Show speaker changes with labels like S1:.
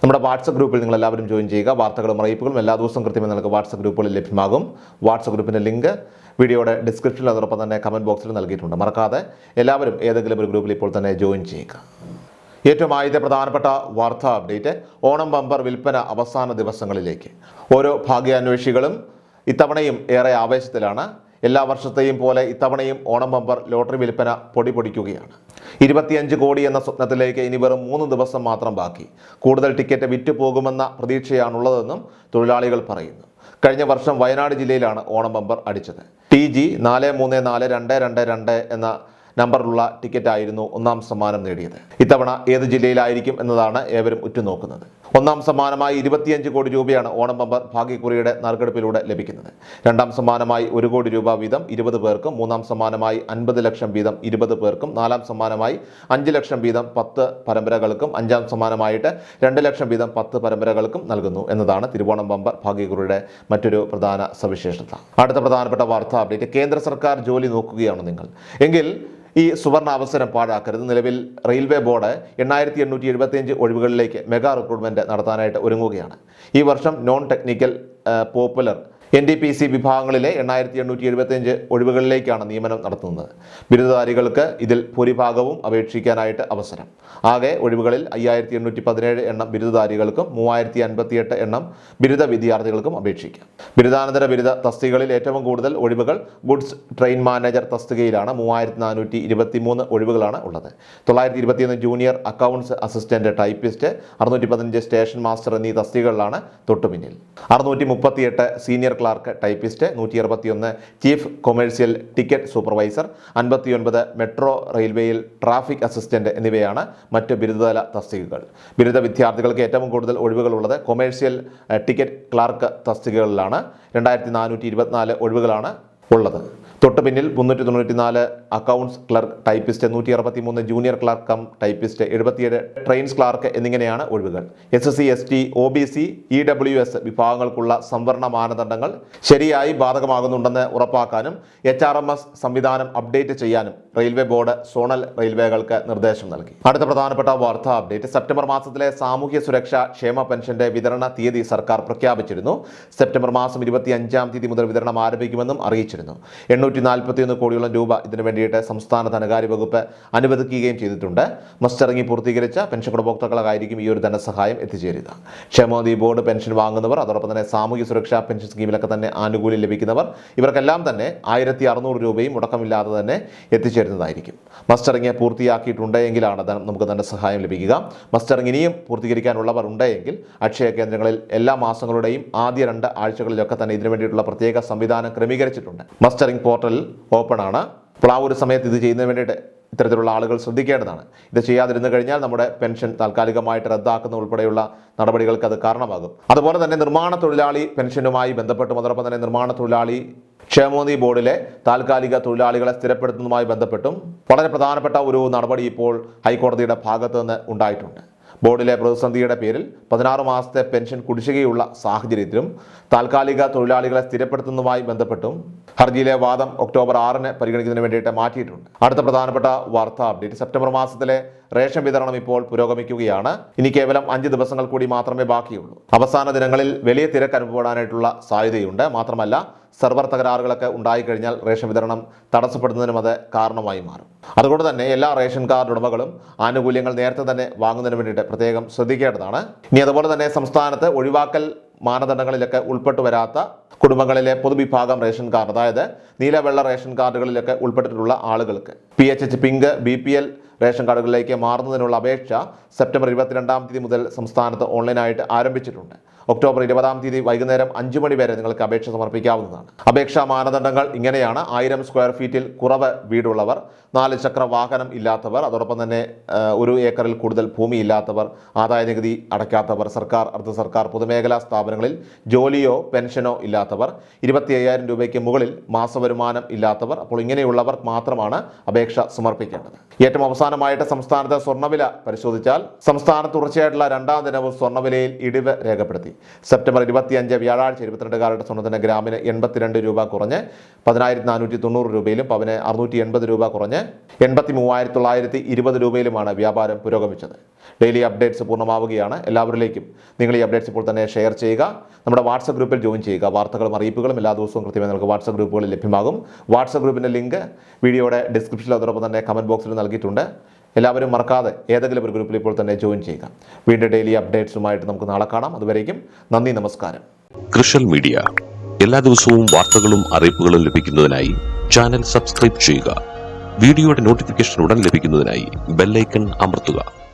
S1: നമ്മുടെ വാട്സപ്പ് ഗ്രൂപ്പിൽ നിങ്ങൾ എല്ലാവരും ജോയിൻ ചെയ്യുക. വാർത്തകളും അറിയിപ്പുകളും എല്ലാ ദിവസവും കൃത്യമായി നിങ്ങൾക്ക് വാട്സപ്പ് ഗ്രൂപ്പുകളിൽ ലഭ്യമാകും. വാട്സപ്പ് ഗ്രൂപ്പിന്റെ ലിങ്ക് വീഡിയോയുടെ ഡിസ്ക്രിപ്ഷനിൽ അതോടൊപ്പം തന്നെ കമന്റ് ബോക്സിൽ നൽകിയിട്ടുണ്ട്. മറക്കാതെ എല്ലാവരും ഏതെങ്കിലും ഒരു ഗ്രൂപ്പിൽ ഇപ്പോൾ തന്നെ ജോയിൻ ചെയ്യുക. ഏറ്റവും ആദ്യത്തെ പ്രധാനപ്പെട്ട വാർത്താ അപ്ഡേറ്റ് ഓണം ബമ്പർ വിൽപ്പന അവസാന ദിവസങ്ങളിലേക്ക്. ഓരോ ഭാഗ്യാന്വേഷികളും ഇത്തവണയും ഏറെ ആവേശത്തിലാണ്. എല്ലാ വർഷത്തെയും പോലെ ഇത്തവണയും ഓണം ബമ്പർ ലോട്ടറി വിൽപ്പന പൊടി പൊടിക്കുകയാണ്. ഇരുപത്തിയഞ്ച് കോടി എന്ന സ്വപ്നത്തിലേക്ക് ഇനി വെറും മൂന്ന് ദിവസം മാത്രം ബാക്കി. കൂടുതൽ ടിക്കറ്റ് വിറ്റു പോകുമെന്ന പ്രതീക്ഷയാണുള്ളതെന്നും തൊഴിലാളികൾ പറയുന്നു. കഴിഞ്ഞ വർഷം വയനാട് ജില്ലയിലാണ് ഓണം ബമ്പർ അടിച്ചത്. ടി ജി നാല് മൂന്ന് നാല് രണ്ട് രണ്ട് രണ്ട് എന്ന നമ്പറിലുള്ള ടിക്കറ്റ് ആയിരുന്നു ഒന്നാം സമ്മാനം നേടിയത്. ഇത്തവണ ഏത് ജില്ലയിലായിരിക്കും എന്നതാണ് ഏവരും ഉറ്റുനോക്കുന്നത്. ഒന്നാം സമ്മാനമായി ഇരുപത്തിയഞ്ച് കോടി രൂപയാണ് ഓണം ബമ്പർ ഭാഗ്യക്കുറിയുടെ നറുക്കെടുപ്പിലൂടെ ലഭിക്കുന്നത്. രണ്ടാം സമ്മാനമായി ഒരു കോടി രൂപ വീതം ഇരുപത് പേർക്കും മൂന്നാം സമ്മാനമായി അൻപത് ലക്ഷം വീതം ഇരുപത് പേർക്കും നാലാം സമ്മാനമായി അഞ്ച് ലക്ഷം വീതം പത്ത് പരമ്പരകൾക്കും അഞ്ചാം സമ്മാനമായിട്ട് രണ്ട് ലക്ഷം വീതം പത്ത് പരമ്പരകൾക്കും നൽകുന്നു എന്നതാണ് തിരുവോണം ബമ്പർ ഭാഗ്യക്കുറിയുടെ മറ്റൊരു പ്രധാന സവിശേഷത. അടുത്ത പ്രധാനപ്പെട്ട വാർത്താ അപ്ഡേറ്റ് കേന്ദ്ര സർക്കാർ ജോലി നോക്കുകയാണ് നിങ്ങൾ. എങ്കിൽ ഈ സുവർണ അവസരം പാഴാക്കരുത്. നിലവിൽ റെയിൽവേ ബോർഡ് എണ്ണായിരത്തി എണ്ണൂറ്റി എഴുപത്തിയഞ്ച് ഒഴിവുകളിലേക്ക് മെഗാ റിക്രൂട്ട്മെന്റ് നടത്താനായിട്ട് ഒരുങ്ങുകയാണ്. ഈ വർഷം non technical popular N D P C വിഭാഗങ്ങളിലെ എണ്ണായിരത്തി എണ്ണൂറ്റി എഴുപത്തിയഞ്ച് ഒഴിവുകളിലേക്കാണ് നിയമനം നടത്തുന്നത്. ബിരുദധാരികൾക്ക് ഇതിൽ ഭൂരിഭാഗവും അപേക്ഷിക്കാനായിട്ട് അവസരം. ആകെ ഒഴിവുകളിൽ അയ്യായിരത്തി എണ്ണൂറ്റി പതിനേഴ് എണ്ണം ബിരുദധാരികൾക്കും മൂവായിരത്തി അൻപത്തിയെട്ട് എണ്ണം ബിരുദ വിദ്യാർത്ഥികൾക്കും അപേക്ഷിക്കാം. ബിരുദാനന്തര ബിരുദ തസ്തികകളിൽ ഏറ്റവും കൂടുതൽ ഒഴിവുകൾ ഗുഡ്സ് ട്രെയിൻ മാനേജർ തസ്തികയിലാണ്. മൂവായിരത്തി നാനൂറ്റി ഇരുപത്തി മൂന്ന് ഒഴിവുകളാണ് ഉള്ളത്. തൊള്ളായിരത്തി ഇരുപത്തിയൊന്ന് ജൂനിയർ അക്കൗണ്ട്സ് അസിസ്റ്റന്റ് ടൈപ്പിസ്റ്റ് അറുന്നൂറ്റി പതിനഞ്ച് സ്റ്റേഷൻ മാസ്റ്റർ എന്നീ തസ്തികകളിലാണ് തൊട്ടുപിന്നിൽ. അറുന്നൂറ്റി മുപ്പത്തിയെട്ട് സീനിയർ ക്ലാർക്ക് ടൈപ്പിസ്റ്റ് നൂറ്റി അറുപത്തിയൊന്ന് ചീഫ് കൊമേഴ്സ്യൽ ടിക്കറ്റ് സൂപ്പർവൈസർ അൻപത്തിയൊൻപത് മെട്രോ റെയിൽവേയിൽ ട്രാഫിക് അസിസ്റ്റന്റ് എന്നിവയാണ് മറ്റ് ബിരുദതല തസ്തികകൾ. ബിരുദ വിദ്യാർത്ഥികൾക്ക് ഏറ്റവും കൂടുതൽ ഒഴിവുകളുള്ളത് കൊമേഴ്സ്യൽ ടിക്കറ്റ് ക്ലാർക്ക് തസ്തികകളിലാണ്. രണ്ടായിരത്തി നാനൂറ്റി ഇരുപത്തിനാല് ഒഴിവുകളാണ് ഉള്ളത്. തൊട്ട് പിന്നിൽ മുന്നൂറ്റി തൊണ്ണൂറ്റി നാല് അക്കൗണ്ട്സ് ക്ലർക്ക് ടൈപ്പിസ്റ്റ് നൂറ്റി അറുപത്തി മൂന്ന് ജൂനിയർ ക്ലർക്ക് കം ടൈപ്പിസ്റ്റ് എഴുപത്തിയേഴ് ട്രെയിൻസ് ക്ലാർക്ക് എന്നിങ്ങനെയാണ് ഒഴിവുകൾ. S C S T O B C E W S വിഭാഗങ്ങൾക്കുള്ള സംവരണ മാനദണ്ഡങ്ങൾ ശരിയായി ബാധകമാകുന്നുണ്ടെന്ന് ഉറപ്പാക്കാനും എച്ച് ആർ എം എസ് സംവിധാനം അപ്ഡേറ്റ് ചെയ്യാനും റെയിൽവേ ബോർഡ് സോണൽ റെയിൽവേകൾക്ക് നിർദ്ദേശം നൽകി. അടുത്ത പ്രധാനപ്പെട്ട വാർത്താ അപ്ഡേറ്റ് സെപ്റ്റംബർ മാസത്തിലെ സാമൂഹ്യ സുരക്ഷ ക്ഷേമ പെൻഷന്റെ വിതരണ തീയതി സർക്കാർ പ്രഖ്യാപിച്ചിരുന്നു. സെപ്റ്റംബർ മാസം ഇരുപത്തി അഞ്ചാം തീയതി മുതൽ വിതരണം ആരംഭിക്കുമെന്നും അറിയിച്ചിരുന്നു. എണ്ണൂറ്റി നാൽപ്പത്തിയൊന്ന് കോടിയോളം രൂപ ഇതിനു വേണ്ടിയിട്ട് സംസ്ഥാന ധനകാര്യ വകുപ്പ് അനുവദിക്കുകയും ചെയ്തിട്ടുണ്ട്. മസ്റ്ററിങ്ങി പൂർത്തീകരിച്ച പെൻഷൻ ഗുണഭോക്താക്കളായിരിക്കും ഈ ഒരു ധനസഹായം എത്തിച്ചേരുക. ക്ഷേമനിധി ബോർഡ് പെൻഷൻ വാങ്ങുന്നവർ അതോടൊപ്പം തന്നെ സാമൂഹ്യ സുരക്ഷാ പെൻഷൻ സ്കീമിലൊക്കെ തന്നെ ആനുകൂല്യം ലഭിക്കുന്നവർ ഇവർക്കെല്ലാം തന്നെ ആയിരത്തി അറുന്നൂറ് രൂപയും മുടക്കമില്ലാതെ തന്നെ എത്തിച്ചേരുന്നതായിരിക്കും. മസ്റ്ററിങ് പൂർത്തിയാക്കിയിട്ടുണ്ട് എങ്കിലാണ് ധനം നമുക്ക് ധനസഹായം ലഭിക്കുക. മസ്റ്ററിങ് ഇനിയും പൂർത്തീകരിക്കാനുള്ളവർ ഉണ്ടെങ്കിൽ അക്ഷയ കേന്ദ്രങ്ങളിൽ എല്ലാ മാസങ്ങളുടെയും ആദ്യ രണ്ട് ആഴ്ചകളിലൊക്കെ തന്നെ ഇതിനു വേണ്ടിയിട്ടുള്ള പ്രത്യേക സംവിധാനം ക്രമീകരിച്ചിട്ടുണ്ട്. മസ്റ്ററിംഗ് പോർട്ടൽ ഓപ്പൺ ആണ്. അപ്പോൾ ആ ഒരു സമയത്ത് ഇത് ചെയ്യുന്നതിന് വേണ്ടിയിട്ട് ഇത്തരത്തിലുള്ള ആളുകൾ ശ്രദ്ധിക്കേണ്ടതാണ്. ഇത് ചെയ്യാതിരുന്നു കഴിഞ്ഞാൽ നമ്മുടെ പെൻഷൻ താൽക്കാലികമായിട്ട് റദ്ദാക്കുന്ന ഉൾപ്പെടെയുള്ള നടപടികൾക്ക് അത് കാരണമാകും. അതുപോലെ തന്നെ നിർമ്മാണ തൊഴിലാളി പെൻഷനുമായി ബന്ധപ്പെട്ടും അതോടൊപ്പം തന്നെ നിർമ്മാണ തൊഴിലാളി ക്ഷേമനിധി ബോർഡിലെ താൽക്കാലിക തൊഴിലാളികളെ സ്ഥിരപ്പെടുത്തുന്നതുമായി ബന്ധപ്പെട്ടും വളരെ പ്രധാനപ്പെട്ട ഒരു നടപടി ഇപ്പോൾ ഹൈക്കോടതിയുടെ ഭാഗത്ത് നിന്ന് ഉണ്ടായിട്ടുണ്ട്. ബോർഡിലെ പ്രതിസന്ധിയുടെ പേരിൽ പതിനാറ് മാസത്തെ പെൻഷൻ കുടിശ്ശികയുള്ള സാഹചര്യത്തിലും താൽക്കാലിക തൊഴിലാളികളെ സ്ഥിരപ്പെടുത്തുന്നതുമായി ബന്ധപ്പെട്ടും ഹർജിയിലെ വാദം ഒക്ടോബർ ആറിന് പരിഗണിക്കുന്നതിന് വേണ്ടിയിട്ട് മാറ്റിയിട്ടുണ്ട്. അടുത്ത പ്രധാനപ്പെട്ട വാർത്താ അപ്ഡേറ്റ്. സെപ്റ്റംബർ മാസത്തിലെ റേഷൻ വിതരണം ഇപ്പോൾ പുരോഗമിക്കുകയാണ്. ഇനി കേവലം അഞ്ച് ദിവസങ്ങൾ കൂടി മാത്രമേ ബാക്കിയുള്ളൂ. അവസാന ദിനങ്ങളിൽ വലിയ തിരക്ക് അനുഭവപ്പെടാനായിട്ടുള്ള സാധ്യതയുണ്ട്. മാത്രമല്ല സെർവർ തകരാറുകളൊക്കെ ഉണ്ടായിക്കഴിഞ്ഞാൽ റേഷൻ വിതരണം തടസ്സപ്പെടുന്നതിനും അത് കാരണമായി മാറും. അതുകൊണ്ട് തന്നെ എല്ലാ റേഷൻ കാർഡ് ഉടമകളും ആനുകൂല്യങ്ങൾ നേരത്തെ തന്നെ വാങ്ങുന്നതിന് വേണ്ടിയിട്ട് പ്രത്യേകം ശ്രദ്ധിക്കേണ്ടതാണ്. ഇനി അതുപോലെ തന്നെ സംസ്ഥാനത്ത് ഒഴിവാക്കൽ മാനദണ്ഡങ്ങളിലൊക്കെ ഉൾപ്പെട്ടു വരാത്ത കുടുംബങ്ങളിലെ പൊതുവിഭാഗം റേഷൻ കാർഡ് അതായത് നീലവെള്ള റേഷൻ കാർഡുകളിലൊക്കെ ഉൾപ്പെട്ടിട്ടുള്ള ആളുകൾക്ക് P H H pink B P L ration കാർഡുകളിലേക്ക് മാറുന്നതിനുള്ള അപേക്ഷ സെപ്റ്റംബർ ഇരുപത്തിരണ്ടാം തീയതി മുതൽ സംസ്ഥാനത്ത് ഓൺലൈനായിട്ട് ആരംഭിച്ചിട്ടുണ്ട്. ഒക്ടോബർ ഇരുപതാം തീയതി വൈകുന്നേരം അഞ്ച് മണി വരെ നിങ്ങൾക്ക് അപേക്ഷ സമർപ്പിക്കാവുന്നതാണ്. അപേക്ഷാ മാനദണ്ഡങ്ങൾ ഇങ്ങനെയാണ്. ആയിരം സ്ക്വയർ ഫീറ്റിൽ കുറവ് വീടുള്ളവർ നാല് ചക്ര വാഹനം ഇല്ലാത്തവർ അതോടൊപ്പം തന്നെ ഒരു ഏക്കറിൽ കൂടുതൽ ഭൂമി ഇല്ലാത്തവർ ആദായ നികുതി അടയ്ക്കാത്തവർ സർക്കാർ അർദ്ധ സർക്കാർ പൊതുമേഖലാ സ്ഥാപനങ്ങളിൽ ജോലിയോ പെൻഷനോ ഇല്ലാത്തവർ ഇരുപത്തി അയ്യായിരം രൂപയ്ക്ക് മുകളിൽ മാസവരുമാനം ഇല്ലാത്തവർ അപ്പോൾ ഇങ്ങനെയുള്ളവർ മാത്രമാണ് അപേക്ഷ സമർപ്പിക്കേണ്ടത്. ഏറ്റവും അവസാനമായിട്ട് സംസ്ഥാനത്തെ സ്വർണവില പരിശോധിച്ചാൽ സംസ്ഥാനത്ത് തുടർച്ചയായിട്ടുള്ള രണ്ടാം ദിനവും സ്വർണവിലയിൽ ഇടിവ് രേഖപ്പെടുത്തി. സെപ്റ്റംബർ ഇരുപത്തിയഞ്ച് വ്യാഴാഴ്ച ഇരുപത്തിരണ്ടുകാരുടെ സ്വർണത്തിന് ഗ്രാമിന് എൺപത്തിരണ്ട് രൂപ കുറഞ്ഞ് പതിനായിരത്തി നാനൂറ്റി തൊണ്ണൂറ് രൂപയിലും പവന് അറുന്നൂറ്റി എൺപത് രൂപ കുറഞ്ഞ് എൺപത്തി മൂവായിരത്തി തൊള്ളായിരത്തി ഇരുപത് രൂപയിലുമാണ് വ്യാപാരം പുരോഗമിച്ചത്. ഡെയിലി അപ്ഡേറ്റ്സ് പൂർണമാവുകയാണ്. എല്ലാവരിലേക്കും നിങ്ങൾ ഈ അപ്ഡേറ്റ്സ് ഇപ്പോൾ തന്നെ ഷെയർ ചെയ്യുക. നമ്മുടെ വാട്സപ്പ് ഗ്രൂപ്പിൽ ജോയിൻ ചെയ്യുക. വാർത്തകളും അറിയിപ്പുകളും എല്ലാ ദിവസവും കൃത്യമായി നിങ്ങൾക്ക് വാട്സപ്പ് ഗ്രൂപ്പുകളിൽ ലഭ്യമാകും. വാട്സപ്പ് ഗ്രൂപ്പിന്റെ ലിങ്ക് വീഡിയോയുടെ ഡിസ്ക്രിപ്ഷനിൽ അതോടൊപ്പം തന്നെ കമന്റ് ബോക്സിൽ നൽകിയിട്ടുണ്ട്. എല്ലാവരും മറക്കാതെ ഏതെങ്കിലും ഒരു ഗ്രൂപ്പിൽ ഇപ്പോൾ തന്നെ ജോയിൻ ചെയ്യുക. വീണ്ടും ഡെയിലി അപ്ഡേറ്റ്സുമായിട്ട് നമുക്ക് നാളെ കാണാം. അതുവരേക്കും നന്ദി നമസ്കാരം.
S2: കൃഷൽ മീഡിയ. എല്ലാ ദിവസവും വാർത്തകളും അറിയിപ്പുകളും ലഭിക്കുന്നതിനായി ചാനൽ സബ്സ്ക്രൈബ് ചെയ്യുക. വീഡിയോയുടെ നോട്ടിഫിക്കേഷൻ ഉടൻ ലഭിക്കുന്നതിനായി ബെല്ലൈക്കൺ അമർത്തുക.